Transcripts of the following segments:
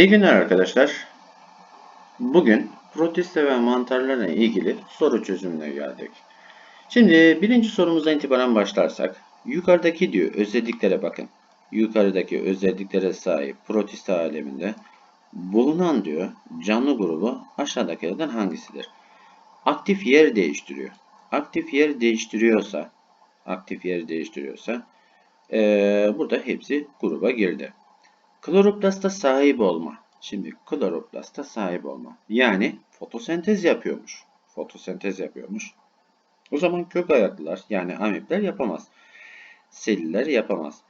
İyi günler arkadaşlar. Bugün protiste ve mantarlarla ilgili soru çözümüne geldik. Şimdi birinci sorumuzdan itibaren başlarsak. Yukarıdaki diyor özelliklere bakın. Yukarıdaki özelliklere sahip protiste aleminde bulunan diyor canlı grubu aşağıdakilerden hangisidir? Aktif yer değiştiriyor. Aktif yer değiştiriyorsa aktif yer değiştiriyorsa eee, burada hepsi gruba girdi. Kloroplasta sahip olma. Şimdi kloroplasta sahip olma. Yani fotosentez yapıyormuş. Fotosentez yapıyormuş. O zaman kök ayaklılar yani amipler yapamaz. Selüller yapamaz.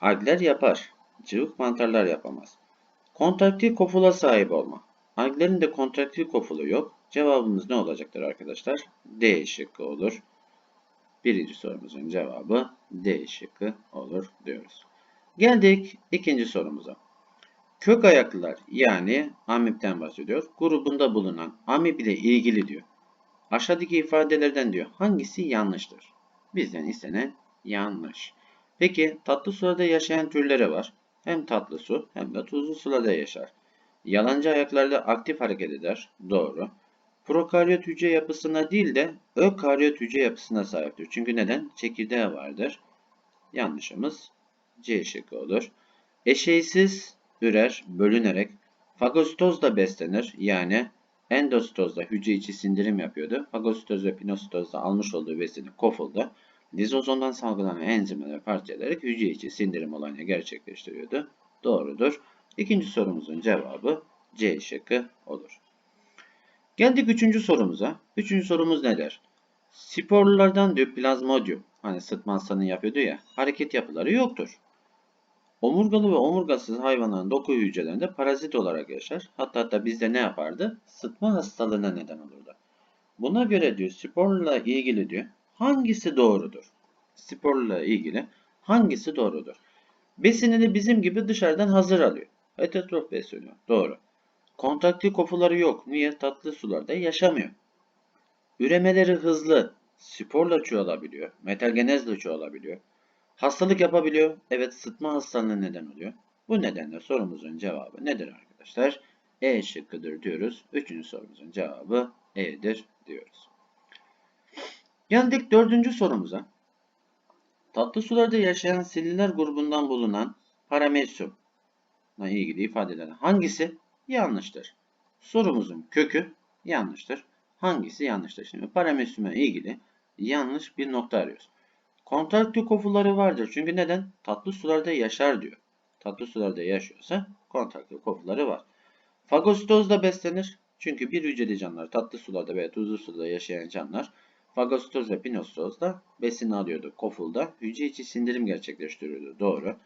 Algler yapar. Cıvık mantarlar yapamaz. Kontraktil kofula sahip olma. Alglerin de kontraktil kofulu yok. Cevabımız ne olacaktır arkadaşlar? D şıkkı olur. Birinci sorumuzun cevabı D şıkkı olur diyoruz. Geldik ikinci sorumuza. Kök ayaklılar yani amipten bahsediyor. Grubunda bulunan amip ile ilgili diyor. Aşağıdaki ifadelerden diyor hangisi yanlıştır? Bizden istenen yanlış. Peki tatlı sularda yaşayan türleri var. Hem tatlı su hem de tuzlu sularda yaşar. Yalancı ayaklarla aktif hareket eder. Doğru. Prokaryot hücre yapısına değil de ökaryot hücre yapısına sahiptir. Çünkü neden? Çekirdeği vardır. Yanlışımız C şıkkı olur. Eşeysiz ürer, bölünerek fagositozla beslenir. Yani endositozda hücre içi sindirim yapıyordu. Fagositoz ve pinositozda almış olduğu besini kofulda lizozomdan salgılanan enzimleri parçalayarak hücre içi sindirim olayını gerçekleştiriyordu. Doğrudur. İkinci sorumuzun cevabı C şıkkı olur. Geldik üçüncü sorumuza. Üçüncü sorumuz nedir? Sporlulardan diyor plazmodium. Hani sıtma hastalığını yapıyordu ya. Hareket yapıları yoktur. Omurgalı ve omurgasız hayvanların doku hücrelerinde parazit olarak yaşar. Hatta hatta bizde ne yapardı? Sıtma hastalığına neden olurdu. Buna göre diyor sporla ilgili diyor hangisi doğrudur? Sporla ilgili hangisi doğrudur? Besinini bizim gibi dışarıdan hazır alıyor. Heterotrof besleniyor. Doğru. Kontaktil kofuları yok. Niye? Tatlı sularda yaşamıyor. Üremeleri hızlı. Sporla çoğalabiliyor. Metalgenezle çoğalabiliyor. Hastalık yapabiliyor. Evet sıtma hastalığına neden oluyor. Bu nedenle sorumuzun cevabı nedir arkadaşlar? E şıkkıdır diyoruz. Üçüncü sorumuzun cevabı E'dir diyoruz. Geldik dördüncü sorumuza. Tatlı sularda yaşayan selüler grubundan bulunan paramesyum ile ilgili ifadeler hangisi yanlıştır? Sorumuzun kökü yanlıştır. Hangisi yanlıştır? Şimdi paramesyumla ilgili yanlış bir nokta arıyoruz. Kontraktül kofuları vardır. Çünkü neden? Tatlı sularda yaşar diyor. Tatlı sularda yaşıyorsa kontraktül kofuları var. Fagositozda beslenir. Çünkü bir hücreli canlılar tatlı sularda veya tuzlu suda yaşayan canlılar fagositoz ve pinositozda besin alıyordu. Kofulda hücre içi sindirim gerçekleştiriyordu. Doğru.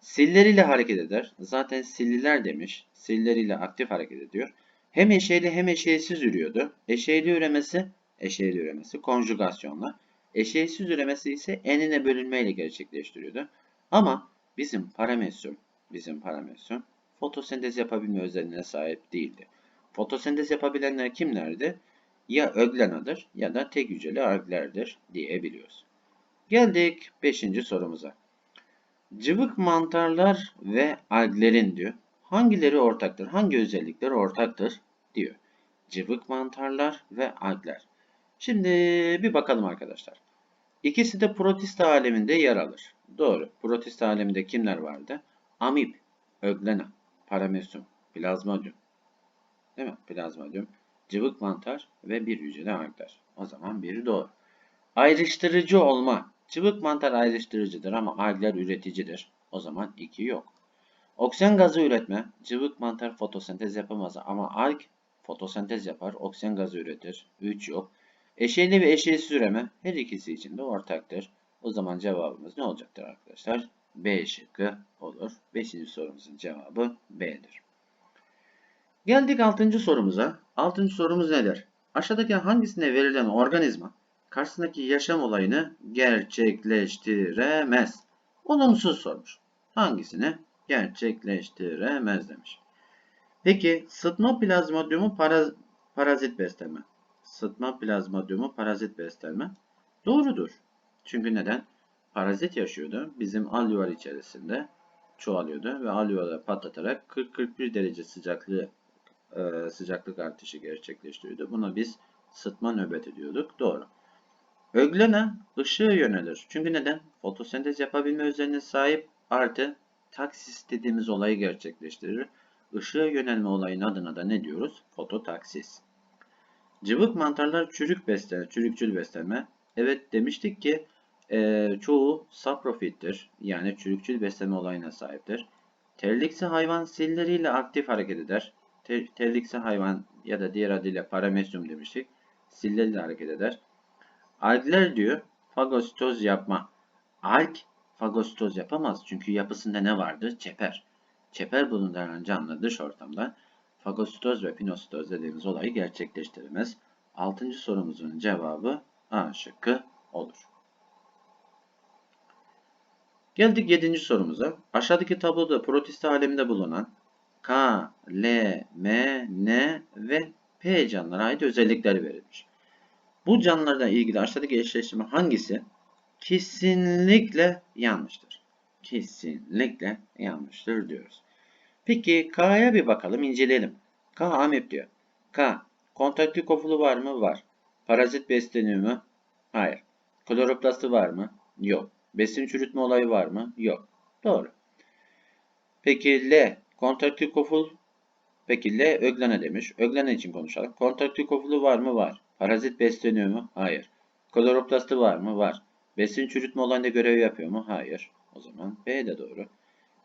Silleriyle hareket eder. Zaten silliler demiş. Silleriyle aktif hareket ediyor. Hem eşeyli hem eşeğsiz ürüyordu. Eşeyli üremesi, eşeyli üremesi konjugasyonla. Eşeğsiz üremesi ise enine bölünmeyle gerçekleştiriyordu. Ama bizim paramesyum, bizim paramesyum fotosentez yapabilme özelliğine sahip değildi. Fotosentez yapabilenler kimlerdi? Ya öglenadır ya da tek hücreli alglerdir diyebiliyoruz. Geldik 5. sorumuza. Cıvık mantarlar ve alglerin diyor. Hangileri ortaktır? Hangi özellikleri ortaktır? diyor. Cıvık mantarlar ve algler. Şimdi bir bakalım arkadaşlar. İkisi de protista aleminde yer alır. Doğru. Protista aleminde kimler vardı? Amip, öglena, paramesyum, plazmodium. Değil mi? Plazmodium, cıvık mantar ve bir hücreli algler. O zaman biri doğru. Ayrıştırıcı olma. Cıvık mantar ayrıştırıcıdır ama algler üreticidir. O zaman 2 yok. Oksijen gazı üretme. Cıvık mantar fotosentez yapamaz ama alg fotosentez yapar. Oksijen gazı üretir. 3 yok. Eşeyli ve eşeğsiz üreme her ikisi için de ortaktır. O zaman cevabımız ne olacaktır arkadaşlar? B şıkkı olur. Beşinci sorumuzun cevabı B'dir. Geldik altıncı sorumuza. Altıncı sorumuz nedir? Aşağıdaki hangisine verilen organizma karşısındaki yaşam olayını gerçekleştiremez? Olumsuz sormuş. Hangisini gerçekleştiremez demiş. Peki sıtma plazmodiumu paraz parazit beslenme. Sıtma plazmodiumu parazit beslenme. Doğrudur. Çünkü neden? Parazit yaşıyordu bizim alveolar içerisinde. çoğalıyordu ve alveoları patlatarak 40-41 derece sıcaklığı e, sıcaklık artışı gerçekleştiriyordu. Buna biz sıtma nöbeti diyorduk. Doğru. Öglena ışığa yönelir. Çünkü neden? Fotosentez yapabilme özelliğine sahip artı taksis dediğimiz olayı gerçekleştirir. Işığa yönelme olayının adına da ne diyoruz? Fototaksis. Cıvık mantarlar çürük beslenme, çürükçül beslenme. Evet demiştik ki e, çoğu saprofittir. Yani çürükçül beslenme olayına sahiptir. Terliksi hayvan silleriyle aktif hareket eder. Ter, terliksi hayvan ya da diğer adıyla paramesyum demiştik. Silleriyle hareket eder. Algler diyor fagositoz yapma. Alg fagositoz yapamaz çünkü yapısında ne vardır? Çeper. Çeper bulunduran canlı dış ortamda fagositoz ve pinositoz dediğimiz olayı gerçekleştiremez. Altıncı sorumuzun cevabı A şıkkı olur. Geldik yedinci sorumuza. Aşağıdaki tabloda protist aleminde bulunan K, L, M, N ve P canlılara ait özellikler verilmiş. Bu canlılarla ilgili aşağıdaki eşleştirme hangisi? Kesinlikle yanlıştır. Kesinlikle yanlıştır diyoruz. Peki K'ya bir bakalım, inceleyelim. K amip diyor. K, kontaktif kofulu var mı? Var. Parazit besleniyor mu? Hayır. Kloroplasti var mı? Yok. Besin çürütme olayı var mı? Yok. Doğru. Peki L, kontaktif koful. Peki L, öglene demiş. Öglene için konuşalım. Kontaktif kofulu var mı? Var. Parazit besleniyor mu? Hayır. Kloroplasti var mı? Var. Besin çürütme olayında görev yapıyor mu? Hayır. O zaman B de doğru.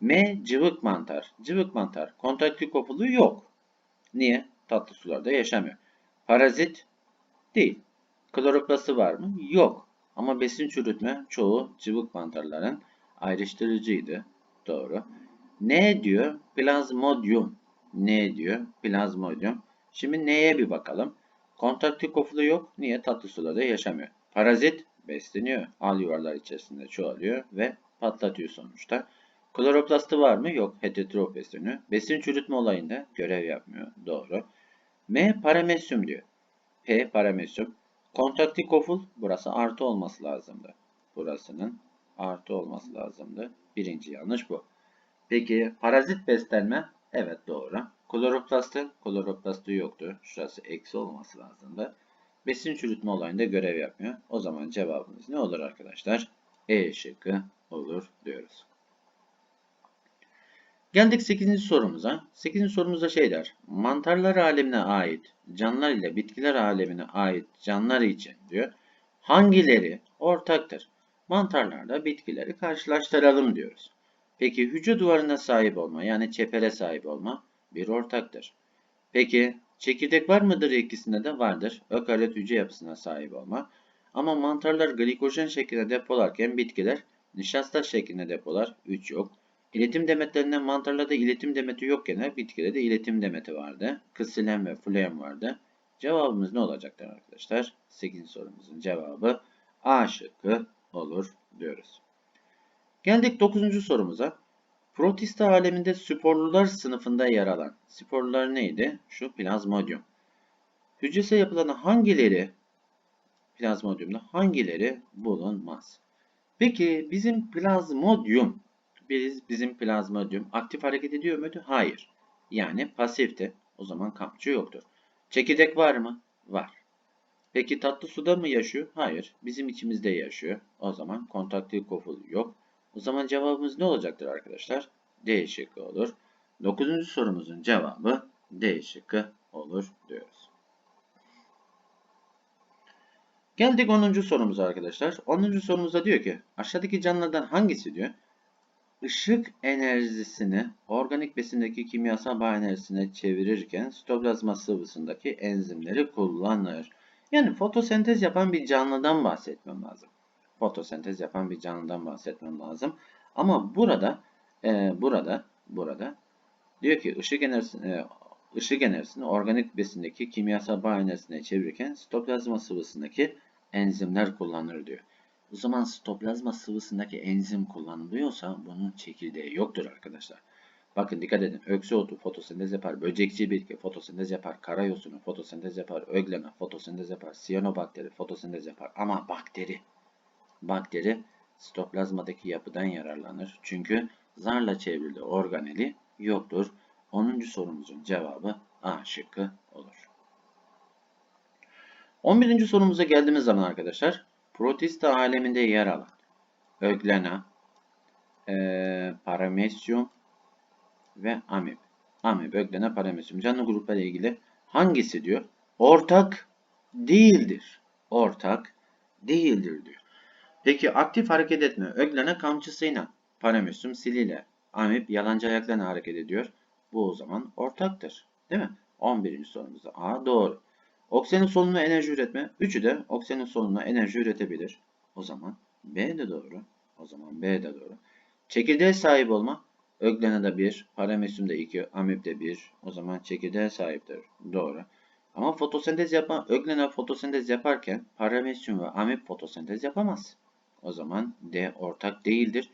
M cıvık mantar. Cıvık mantar. Kontaktif kopulu yok. Niye? Tatlı sularda yaşamıyor. Parazit değil. Kloroplasti var mı? Yok. Ama besin çürütme çoğu cıvık mantarların ayrıştırıcıydı. Doğru. Ne diyor? Plazmodium. Ne diyor? Plazmodium. Şimdi neye bir bakalım. Kontaktif kopulu yok. Niye? Tatlı sularda yaşamıyor. Parazit besleniyor. Al yuvarlar içerisinde çoğalıyor ve patlatıyor sonuçta. Kloroplasti var mı? Yok. Heterotrof besleniyor. Besin çürütme olayında görev yapmıyor. Doğru. M paramesyum diyor. P paramesyum. Kontaktif koful burası artı olması lazımdı. Burasının artı olması lazımdı. Birinci yanlış bu. Peki parazit beslenme? Evet doğru. Kloroplasti, kloroplasti yoktu. Şurası eksi olması lazımdı. Besin çürütme olayında görev yapmıyor. O zaman cevabımız ne olur arkadaşlar? E şıkkı olur diyoruz. Geldik 8. sorumuza. 8. sorumuzda şey der. Mantarlar alemine ait canlılar ile bitkiler alemine ait canlılar için diyor. Hangileri ortaktır? Mantarlarla bitkileri karşılaştıralım diyoruz. Peki hücre duvarına sahip olma yani çepere sahip olma bir ortaktır. Peki çekirdek var mıdır ikisinde de vardır. Ökaryot hücre yapısına sahip olma. Ama mantarlar glikojen şeklinde depolarken bitkiler nişasta şeklinde depolar. 3 yok. İletim demetlerinden mantarlarda iletim demeti yokken bitkilerde de iletim demeti vardı. Kısilen ve fleem vardı. Cevabımız ne olacaktır arkadaşlar? 8. sorumuzun cevabı A şıkkı olur diyoruz. Geldik 9. sorumuza. Protista aleminde sporlular sınıfında yer alan sporlular neydi? Şu plazmodium. Hücresel yapılan hangileri plazmodiumda hangileri bulunmaz? Peki bizim plazmodium biz, bizim plazmodium aktif hareket ediyor muydu? Hayır. Yani pasifti. O zaman kampçı yoktur. Çekirdek var mı? Var. Peki tatlı suda mı yaşıyor? Hayır. Bizim içimizde yaşıyor. O zaman kontaktif koful yok. O zaman cevabımız ne olacaktır arkadaşlar? D şıkkı olur. Dokuzuncu sorumuzun cevabı D şıkkı olur diyoruz. Geldik 10. sorumuza arkadaşlar. 10. sorumuzda diyor ki aşağıdaki canlılardan hangisi diyor? Işık enerjisini organik besindeki kimyasal bağ enerjisine çevirirken sitoplazma sıvısındaki enzimleri kullanır. Yani fotosentez yapan bir canlıdan bahsetmem lazım. Fotosentez yapan bir canlıdan bahsetmem lazım. Ama burada e, burada burada diyor ki ışık enerjisini e, ışık enerjisini organik besindeki kimyasal bağ enerjisine çevirirken sitoplazma sıvısındaki enzimler kullanır diyor. O zaman sitoplazma sıvısındaki enzim kullanılıyorsa bunun çekirdeği yoktur arkadaşlar. Bakın dikkat edin. Öksü otu fotosentez yapar. Böcekçi bitki fotosentez yapar. Karayosunu fotosentez yapar. Ögleme fotosentez yapar. Siyanobakteri fotosentez yapar. Ama bakteri bakteri sitoplazmadaki yapıdan yararlanır. Çünkü zarla çevrili organeli yoktur. 10. sorumuzun cevabı A şıkkı olur. 11. sorumuza geldiğimiz zaman arkadaşlar protista aleminde yer alan öglena, e, paramesyum ve amip. Amip, öglena, paramesyum canlı gruplarla ilgili hangisi diyor? Ortak değildir. Ortak değildir diyor. Peki aktif hareket etme öglena kamçısıyla, paramesyum siliyle, amip yalancı ayaklarına hareket ediyor. Bu o zaman ortaktır. Değil mi? 11. sorumuzda A doğru. Oksijenin solunumuna enerji üretme. Üçü de oksijenin solunumuna enerji üretebilir. O zaman B de doğru. O zaman B de doğru. Çekirdeğe sahip olma. Öglena'da 1, paramesyumda 2, amipte 1. O zaman çekirdeğe sahiptir. Doğru. Ama fotosentez yapma, öglena fotosentez yaparken paramesyum ve amip fotosentez yapamaz. O zaman D ortak değildir.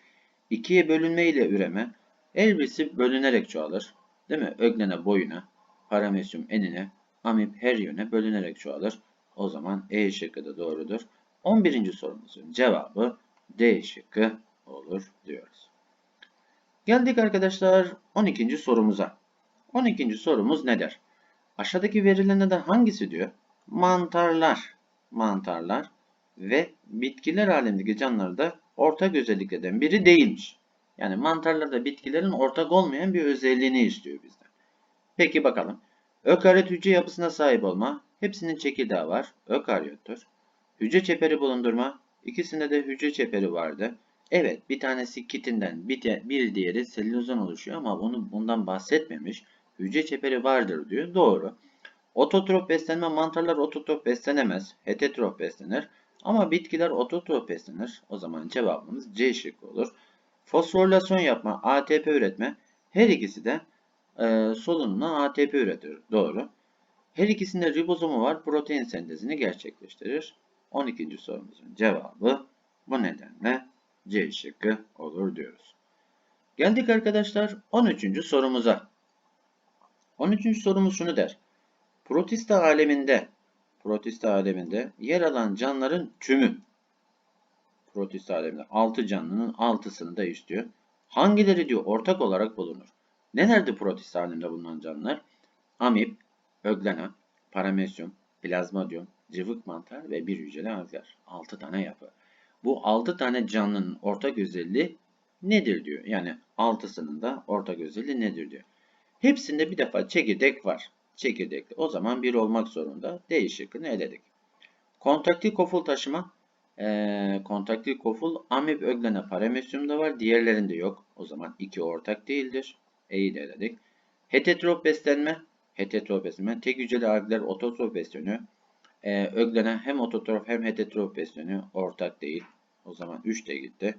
İkiye bölünme ile üreme. Her birisi bölünerek çoğalır. Değil mi? Öglena boyuna, paramesyum enine, amip her yöne bölünerek çoğalır. O zaman E şıkkı da doğrudur. 11. sorumuzun cevabı D şıkkı olur diyoruz. Geldik arkadaşlar 12. sorumuza. 12. sorumuz nedir? Aşağıdaki verilenlerden hangisi diyor? Mantarlar, mantarlar ve bitkiler alemindeki canlılarda ortak özelliklerden biri değilmiş. Yani mantarlarda bitkilerin ortak olmayan bir özelliğini istiyor bizden. Peki bakalım. Ökaryot hücre yapısına sahip olma. Hepsinin çekirdeği var. Ökaryottur. Hücre çeperi bulundurma. İkisinde de hücre çeperi vardı. Evet bir tanesi kitinden bir diğeri selülozdan oluşuyor ama bunu bundan bahsetmemiş. Hücre çeperi vardır diyor. Doğru. Ototrop beslenme mantarlar ototrop beslenemez. Heterotrop beslenir. Ama bitkiler ototrop beslenir. O zaman cevabımız C şıkkı olur. Fosforilasyon yapma, ATP üretme. Her ikisi de e, solunumla ATP üretir. Doğru. Her ikisinde ribozomu var. Protein sentezini gerçekleştirir. 12. sorumuzun cevabı bu nedenle C şıkkı olur diyoruz. Geldik arkadaşlar 13. sorumuza. 13. sorumuz şunu der. Protista aleminde protista aleminde yer alan canlıların tümü protista aleminde 6 canlının 6'sını da istiyor. Hangileri diyor ortak olarak bulunur? Nelerdi protista aleminde bulunan canlılar? Amip, öglena, paramesyum, plazmodium, cıvık mantar ve bir hücreli algler. 6 tane yapı. Bu 6 tane canlının ortak özelliği nedir diyor. Yani 6'sının da ortak özelliği nedir diyor. Hepsinde bir defa çekirdek var. Çekirdekli. O zaman bir olmak zorunda. D şıkkını eledik. Kontaktil koful taşıma. Ee, kontaktil koful amip öglene paramesyumda var. Diğerlerinde yok. O zaman 2 ortak değildir. E'yi de eledik. Heterotrop beslenme. Heterotrop beslenme. Tek hücreli algler ototrop besleniyor. Ee, öglene hem ototrop hem heterotrop besleniyor. Ortak değil. O zaman 3 de gitti.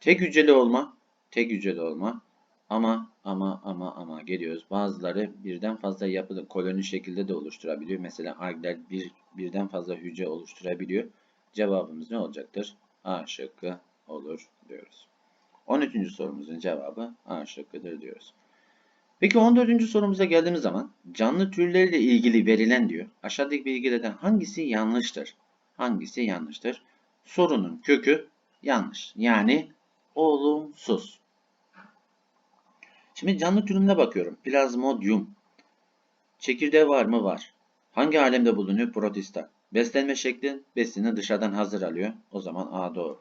Tek hücreli olma. Tek hücreli olma. Ama ama ama ama geliyoruz. Bazıları birden fazla yapılı koloni şekilde de oluşturabiliyor. Mesela algler bir, birden fazla hücre oluşturabiliyor. Cevabımız ne olacaktır? A şıkkı olur diyoruz. 13. sorumuzun cevabı A şıkkıdır diyoruz. Peki 14. sorumuza geldiğimiz zaman canlı türleriyle ilgili verilen diyor. Aşağıdaki bilgilerden hangisi yanlıştır? Hangisi yanlıştır? Sorunun kökü yanlış. Yani olumsuz. Şimdi canlı türüne bakıyorum. Plazmodium. Çekirdeği var mı? Var. Hangi alemde bulunuyor? Protista. Beslenme şekli besini dışarıdan hazır alıyor. O zaman A doğru.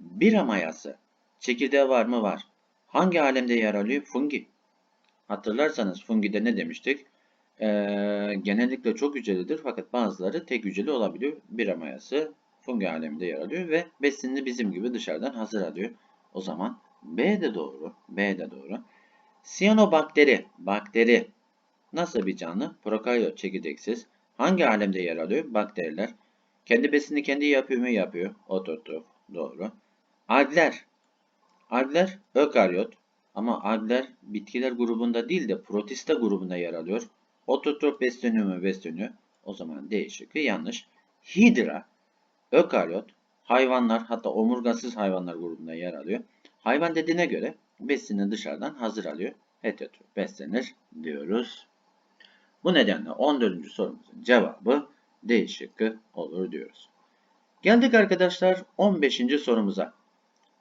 Bira mayası. Çekirdeği var mı? Var. Hangi alemde yer alıyor? Fungi. Hatırlarsanız fungide ne demiştik? Ee, genellikle çok hücrelidir fakat bazıları tek hücreli olabiliyor. Bira mayası fungi aleminde yer alıyor ve besinini bizim gibi dışarıdan hazır alıyor. O zaman B de doğru. B de doğru. Siyanobakteri, bakteri nasıl bir canlı? Prokaryot çekirdeksiz. Hangi alemde yer alıyor? Bakteriler. Kendi besini kendi yapıyor mu? Yapıyor. Ototrof. Doğru. Algler. Algler ökaryot. Ama algler bitkiler grubunda değil de protista grubunda yer alıyor. Ototrof besleniyor mu? Besleniyor. O zaman D şıkkı yanlış. Hidra. Ökaryot. Hayvanlar hatta omurgasız hayvanlar grubunda yer alıyor. Hayvan dediğine göre besini dışarıdan hazır alıyor. Heterotrof beslenir diyoruz. Bu nedenle 14. sorumuzun cevabı D olur diyoruz. Geldik arkadaşlar 15. sorumuza.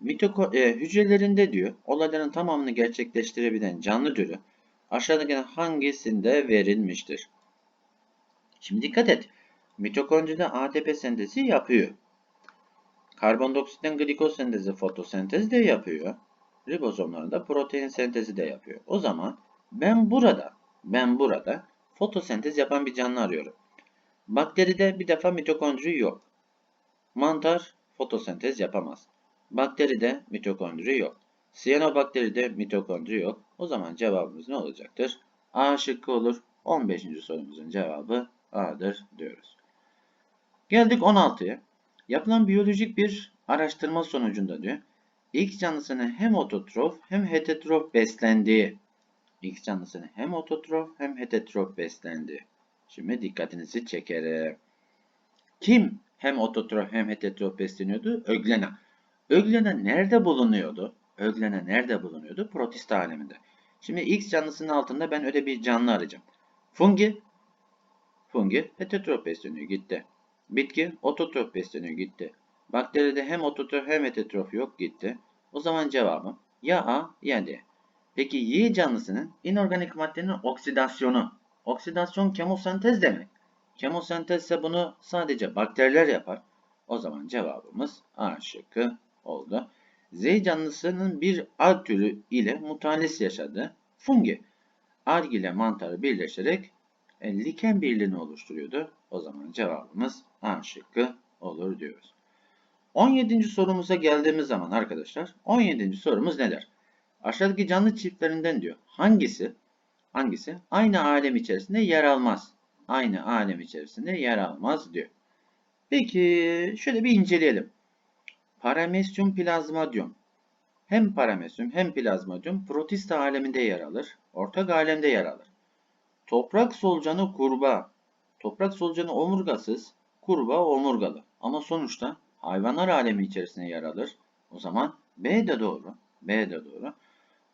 Mitoko e, hücrelerinde diyor olayların tamamını gerçekleştirebilen canlı türü aşağıdaki hangisinde verilmiştir? Şimdi dikkat et. Mitokondride ATP sentezi yapıyor. Karbondioksitten glikoz sentezi fotosentez de yapıyor. Ribozomlarında protein sentezi de yapıyor. O zaman ben burada ben burada fotosentez yapan bir canlı arıyorum. Bakteride bir defa mitokondri yok. Mantar fotosentez yapamaz. Bakteride mitokondri yok. Siyanobakteride mitokondri yok. O zaman cevabımız ne olacaktır? A şıkkı olur. 15. sorumuzun cevabı A'dır diyoruz. Geldik 16'ya. Yapılan biyolojik bir araştırma sonucunda diyor. X canlısının hem ototrof hem heterotrof beslendiği. X canlısının hem ototrof hem heterotrof beslendiği. Şimdi dikkatinizi çekerim. Kim hem ototrof hem heterotrof besleniyordu? Öglena. Öglena nerede bulunuyordu? Öglena nerede bulunuyordu? Protist aleminde. Şimdi X canlısının altında ben öyle bir canlı arayacağım. Fungi. Fungi heterotrof besleniyor gitti. Bitki ototrof besleniyor gitti. Bakteride hem ototrof hem heterotrof yok gitti. O zaman cevabım ya A ya D. Peki Y canlısının inorganik maddenin oksidasyonu. Oksidasyon kemosentez demek. Kemosentez ise bunu sadece bakteriler yapar. O zaman cevabımız A şıkkı oldu. Z canlısının bir alg türü ile mutalis yaşadı. Fungi. Alg ile mantarı birleşerek e, liken birliğini oluşturuyordu. O zaman cevabımız A şıkkı olur diyoruz. 17. sorumuza geldiğimiz zaman arkadaşlar 17. sorumuz neler? Aşağıdaki canlı çiftlerinden diyor. Hangisi hangisi aynı alem içerisinde yer almaz? Aynı alem içerisinde yer almaz diyor. Peki şöyle bir inceleyelim. Paramesyum plazmodium. Hem paramesyum hem plazmodium protista aleminde yer alır. Ortak alemde yer alır. Toprak solucanı kurbağa. Toprak solucanı omurgasız, kurbağa omurgalı. Ama sonuçta hayvanlar alemi içerisinde yer alır. O zaman B de doğru. B de doğru.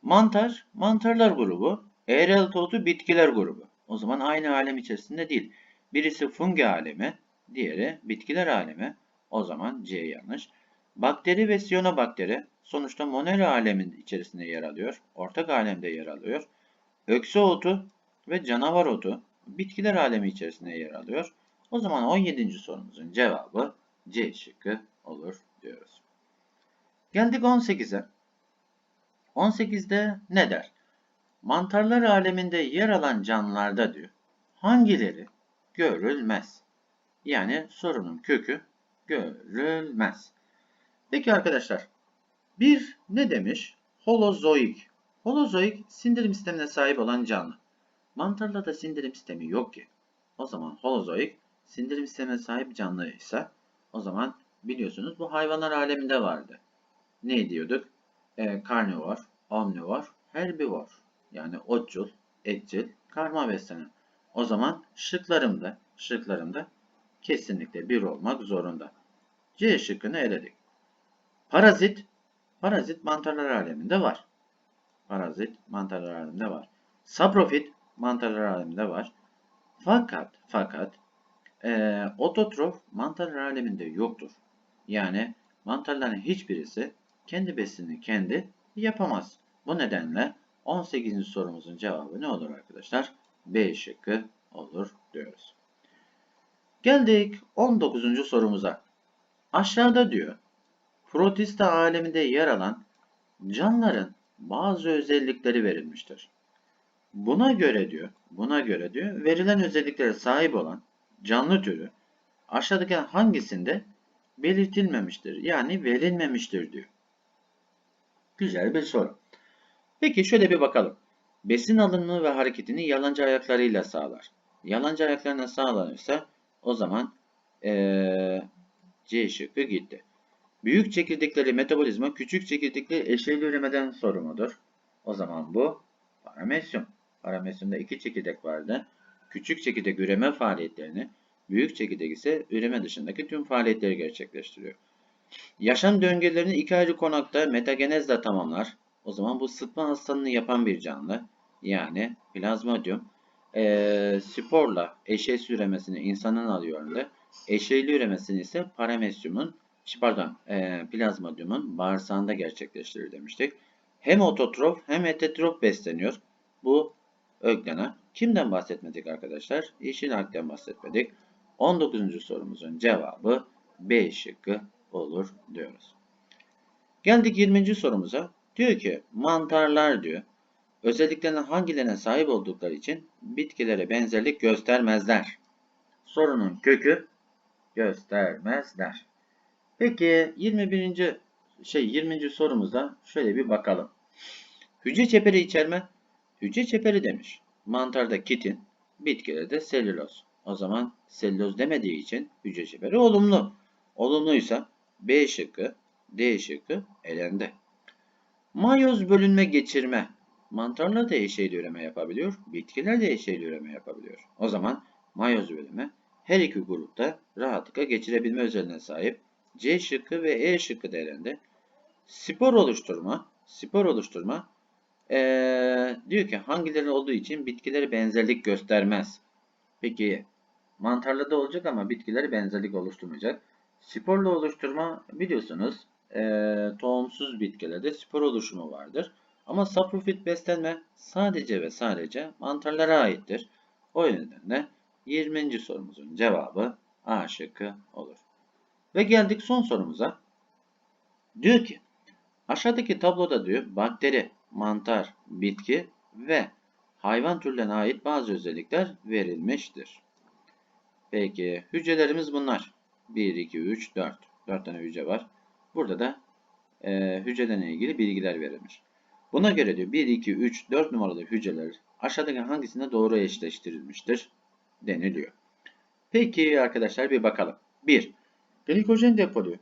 Mantar, mantarlar grubu. Eğrel totu bitkiler grubu. O zaman aynı alem içerisinde değil. Birisi fungi alemi, diğeri bitkiler alemi. O zaman C yanlış. Bakteri ve siyanobakteri sonuçta monera alemin içerisinde yer alıyor. Ortak alemde yer alıyor. Öksü otu ve canavar otu bitkiler alemi içerisinde yer alıyor. O zaman 17. sorumuzun cevabı C şıkkı olur diyoruz. Geldik 18'e. 18'de ne der? Mantarlar aleminde yer alan canlılarda diyor. Hangileri görülmez? Yani sorunun kökü görülmez. Peki arkadaşlar. Bir ne demiş? Holozoik. Holozoik sindirim sistemine sahip olan canlı. Mantarlarda sindirim sistemi yok ki. O zaman holozoik sindirim sistemine sahip canlıysa o zaman biliyorsunuz bu hayvanlar aleminde vardı. Ne diyorduk? Ee, karnivor, omnivor, herbivor. Yani otçul, etçil, karma beslenen. O zaman şıklarımda, şıklarımda kesinlikle bir olmak zorunda. C şıkkını eledik. Parazit, parazit mantarlar aleminde var. Parazit mantarlar aleminde var. Saprofit mantarlar aleminde var. Fakat, fakat e, ototrof mantarlar aleminde yoktur. Yani mantarların hiçbirisi kendi besinini kendi yapamaz. Bu nedenle 18. sorumuzun cevabı ne olur arkadaşlar? B şıkkı olur diyoruz. Geldik 19. sorumuza. Aşağıda diyor, protista aleminde yer alan canlıların bazı özellikleri verilmiştir. Buna göre diyor, buna göre diyor, verilen özelliklere sahip olan canlı türü aşağıdaki hangisinde belirtilmemiştir? Yani verilmemiştir diyor. Güzel bir soru. Peki şöyle bir bakalım. Besin alımını ve hareketini yalancı ayaklarıyla sağlar. Yalancı ayaklarına sağlanırsa o zaman ee, C şıkkı gitti. Büyük çekirdekleri metabolizma küçük çekirdekleri eşeğli üremeden sorumludur. O zaman bu paramesyum. Paramesyumda iki çekirdek vardı. Küçük çekirdek üreme faaliyetlerini, büyük çekirdek ise üreme dışındaki tüm faaliyetleri gerçekleştiriyor. Yaşam döngülerini iki ayrı konakta metagenezle tamamlar. O zaman bu sıtma hastalığını yapan bir canlı. Yani plazmodium e, sporla eşeğsi üremesini insanın alıyor. Eşeğli üremesini ise paramesyumun Pardon, e, plazmodiumun bağırsağında gerçekleştirir demiştik. Hem ototrof hem heterotrof besleniyor. Bu öglena. Kimden bahsetmedik arkadaşlar? Yeşil algden bahsetmedik. 19. sorumuzun cevabı B şıkkı olur diyoruz. Geldik 20. sorumuza. Diyor ki mantarlar diyor özelliklerine hangilerine sahip oldukları için bitkilere benzerlik göstermezler. Sorunun kökü göstermezler. Peki 21. şey 20. sorumuza şöyle bir bakalım. Hücre çeperi içerme. Hücre çeperi demiş. Mantarda kitin, bitkilerde selüloz. O zaman selüloz demediği için hücre çeperi olumlu. Olumluysa B şıkkı, D şıkkı elendi. Mayoz bölünme geçirme. Mantarlar da eşeğli üreme yapabiliyor. Bitkiler de eşeğli üreme yapabiliyor. O zaman mayoz bölümü her iki grupta rahatlıkla geçirebilme özelliğine sahip. C şıkkı ve E şıkkı da. Spor oluşturma. Spor oluşturma. Ee, diyor ki hangileri olduğu için bitkileri benzerlik göstermez. Peki mantarla da olacak ama bitkileri benzerlik oluşturmayacak. Sporla oluşturma biliyorsunuz ee, tohumsuz bitkilerde spor oluşumu vardır. Ama saprofit beslenme sadece ve sadece mantarlara aittir. O nedenle 20. sorumuzun cevabı A şıkkı olur. Ve geldik son sorumuza. Diyor ki aşağıdaki tabloda diyor bakteri, mantar, bitki ve hayvan türlerine ait bazı özellikler verilmiştir. Peki hücrelerimiz bunlar. 1, 2, 3, 4. 4 tane hücre var. Burada da e, hücrelerine ilgili bilgiler verilmiş. Buna göre diyor 1, 2, 3, 4 numaralı hücreler aşağıdaki hangisine doğru eşleştirilmiştir deniliyor. Peki arkadaşlar bir bakalım. 1. Glikojen depoluyor.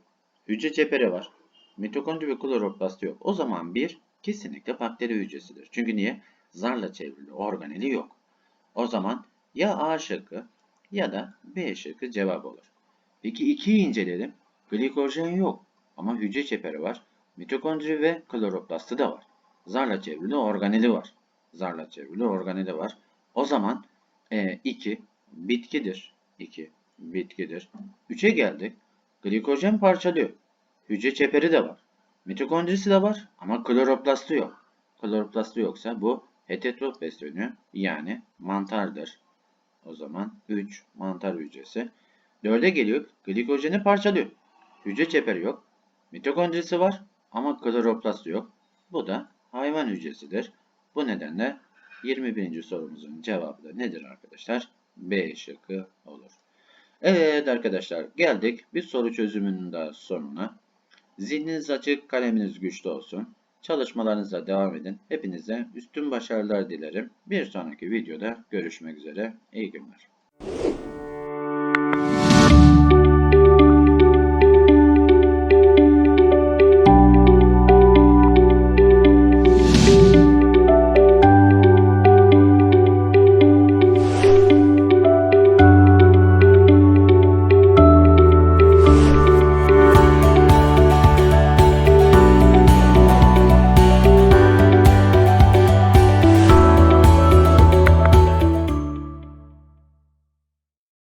Hücre çeperi var. Mitokondri ve kloroplast yok. O zaman 1 kesinlikle bakteri hücresidir. Çünkü niye? Zarla çevrili organeli yok. O zaman ya A şıkkı ya da B şıkkı cevap olur. Peki 2'yi inceleyelim. Glikojen yok ama hücre çeperi var. Mitokondri ve kloroplastı da var. Zarla çevrili organeli var. Zarla çevrili organeli var. O zaman 2 e, bitkidir. 2 bitkidir. 3'e geldik. Glikojen parçalıyor. Hücre çeperi de var. Mitokondrisi de var ama kloroplastı yok. Kloroplastı yoksa bu heterotrof besleniyor. Yani mantardır. O zaman 3 mantar hücresi. 4'e geliyor. Glikojeni parçalıyor. Hücre çeperi yok. Mitokondrisi var ama kloroplastı yok. Bu da hayvan hücresidir. Bu nedenle 21. sorumuzun cevabı da nedir arkadaşlar? B şıkkı olur. Evet arkadaşlar geldik bir soru çözümünün daha sonuna. Zihniniz açık, kaleminiz güçlü olsun. Çalışmalarınıza devam edin. Hepinize üstün başarılar dilerim. Bir sonraki videoda görüşmek üzere. İyi günler.